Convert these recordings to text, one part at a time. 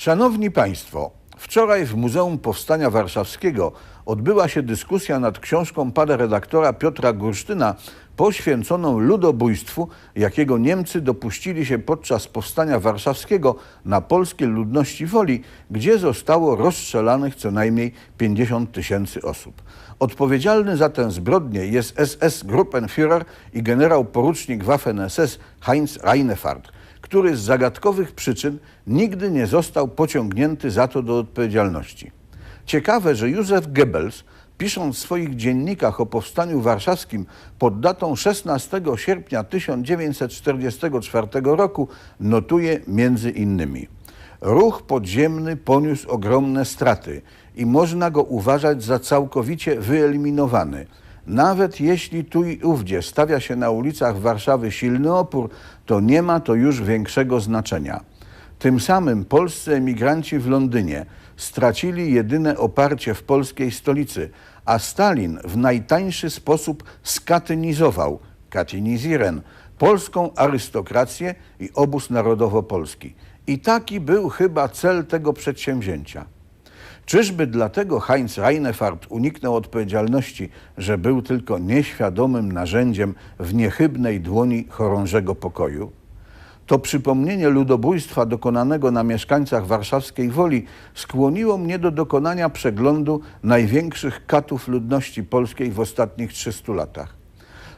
Szanowni Państwo, wczoraj w Muzeum Powstania Warszawskiego odbyła się dyskusja nad książką pana redaktora Piotra Gursztyna poświęconą ludobójstwu, jakiego Niemcy dopuścili się podczas Powstania Warszawskiego na polskiej ludności woli, gdzie zostało rozstrzelanych co najmniej 50 tysięcy osób. Odpowiedzialny za tę zbrodnię jest SS-Gruppenführer i generał porucznik Waffen-SS Heinz Reinefeld który z zagadkowych przyczyn nigdy nie został pociągnięty za to do odpowiedzialności. Ciekawe, że Józef Goebbels, pisząc w swoich dziennikach o powstaniu warszawskim pod datą 16 sierpnia 1944 roku, notuje między innymi Ruch podziemny poniósł ogromne straty i można go uważać za całkowicie wyeliminowany – nawet jeśli tu i ówdzie stawia się na ulicach Warszawy silny opór, to nie ma to już większego znaczenia. Tym samym polscy emigranci w Londynie stracili jedyne oparcie w polskiej stolicy, a Stalin w najtańszy sposób skatynizował, katiniziren, polską arystokrację i obóz narodowo-polski. I taki był chyba cel tego przedsięwzięcia. Czyżby dlatego Heinz Reinefart uniknął odpowiedzialności, że był tylko nieświadomym narzędziem w niechybnej dłoni chorążego pokoju? To przypomnienie ludobójstwa dokonanego na mieszkańcach warszawskiej Woli skłoniło mnie do dokonania przeglądu największych katów ludności polskiej w ostatnich 300 latach.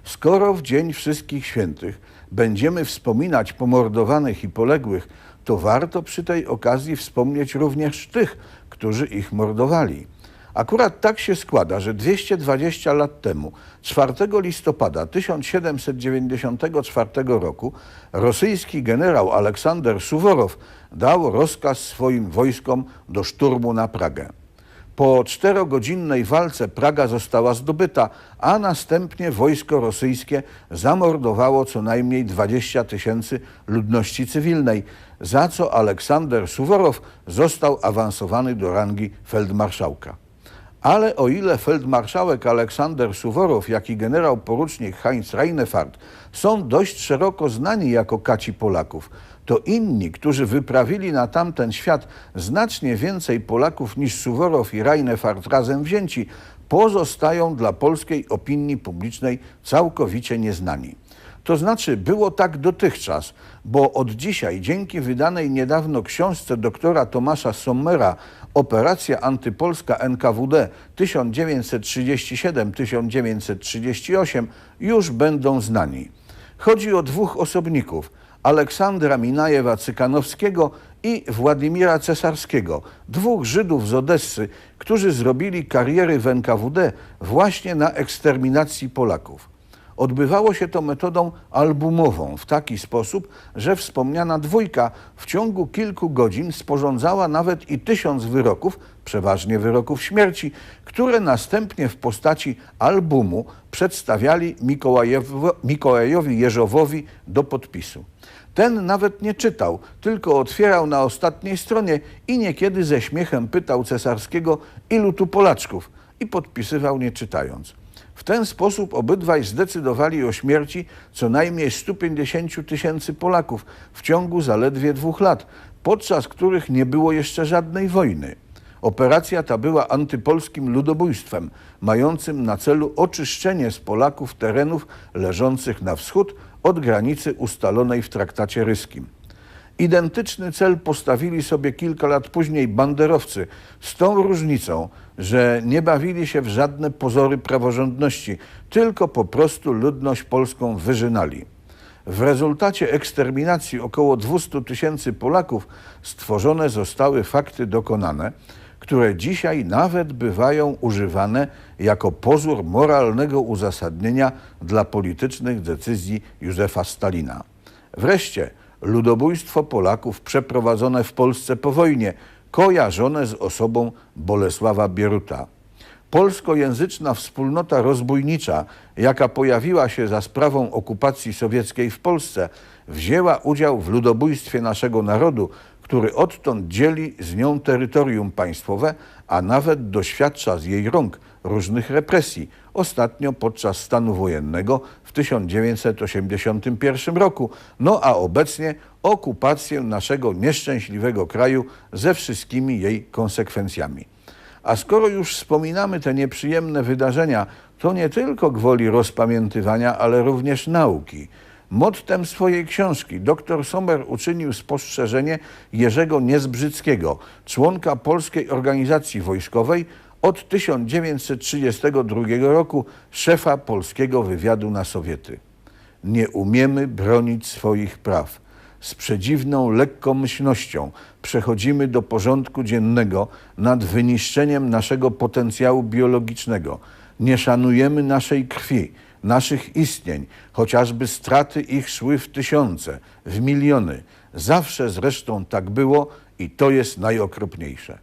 Skoro w Dzień Wszystkich Świętych będziemy wspominać pomordowanych i poległych, to warto przy tej okazji wspomnieć również tych, którzy ich mordowali. Akurat tak się składa, że 220 lat temu, 4 listopada 1794 roku, rosyjski generał Aleksander Suworow dał rozkaz swoim wojskom do szturmu na Pragę. Po czterogodzinnej walce Praga została zdobyta, a następnie wojsko rosyjskie zamordowało co najmniej 20 tysięcy ludności cywilnej, za co Aleksander Suworow został awansowany do rangi feldmarszałka. Ale o ile feldmarszałek Aleksander Suworow, jak i generał porucznik Heinz Reinefart są dość szeroko znani jako kaci Polaków, to inni, którzy wyprawili na tamten świat znacznie więcej Polaków niż Suworow i Reinefart razem wzięci, pozostają dla polskiej opinii publicznej całkowicie nieznani. To znaczy było tak dotychczas, bo od dzisiaj dzięki wydanej niedawno książce doktora Tomasza Sommera Operacja antypolska NKWD 1937-1938 już będą znani. Chodzi o dwóch osobników – Aleksandra Minajewa Cykanowskiego i Władimira Cesarskiego, dwóch Żydów z Odessy, którzy zrobili kariery w NKWD właśnie na eksterminacji Polaków. Odbywało się to metodą albumową w taki sposób, że wspomniana dwójka w ciągu kilku godzin sporządzała nawet i tysiąc wyroków, przeważnie wyroków śmierci, które następnie w postaci albumu przedstawiali Mikołajowi Jeżowowi do podpisu. Ten nawet nie czytał, tylko otwierał na ostatniej stronie i niekiedy ze śmiechem pytał cesarskiego, ilu tu Polaczków, i podpisywał nie czytając. W ten sposób obydwaj zdecydowali o śmierci co najmniej 150 tysięcy Polaków w ciągu zaledwie dwóch lat, podczas których nie było jeszcze żadnej wojny. Operacja ta była antypolskim ludobójstwem, mającym na celu oczyszczenie z Polaków terenów leżących na wschód od granicy ustalonej w traktacie ryskim. Identyczny cel postawili sobie kilka lat później banderowcy, z tą różnicą, że nie bawili się w żadne pozory praworządności, tylko po prostu ludność polską wyżynali. W rezultacie eksterminacji około 200 tysięcy Polaków stworzone zostały fakty dokonane, które dzisiaj nawet bywają używane jako pozór moralnego uzasadnienia dla politycznych decyzji Józefa Stalina. Wreszcie ludobójstwo Polaków przeprowadzone w Polsce po wojnie, kojarzone z osobą Bolesława Bieruta. Polskojęzyczna wspólnota rozbójnicza, jaka pojawiła się za sprawą okupacji sowieckiej w Polsce, wzięła udział w ludobójstwie naszego narodu, który odtąd dzieli z nią terytorium państwowe, a nawet doświadcza z jej rąk różnych represji. Ostatnio podczas stanu wojennego w 1981 roku, no a obecnie okupację naszego nieszczęśliwego kraju ze wszystkimi jej konsekwencjami. A skoro już wspominamy te nieprzyjemne wydarzenia, to nie tylko gwoli rozpamiętywania, ale również nauki. Mottem swojej książki dr Sommer uczynił spostrzeżenie Jerzego Niezbrzyckiego, członka Polskiej Organizacji Wojskowej, od 1932 roku szefa polskiego wywiadu na Sowiety. Nie umiemy bronić swoich praw. Z przedziwną lekkomyślnością przechodzimy do porządku dziennego nad wyniszczeniem naszego potencjału biologicznego. Nie szanujemy naszej krwi, naszych istnień, chociażby straty ich szły w tysiące, w miliony. Zawsze zresztą tak było i to jest najokropniejsze.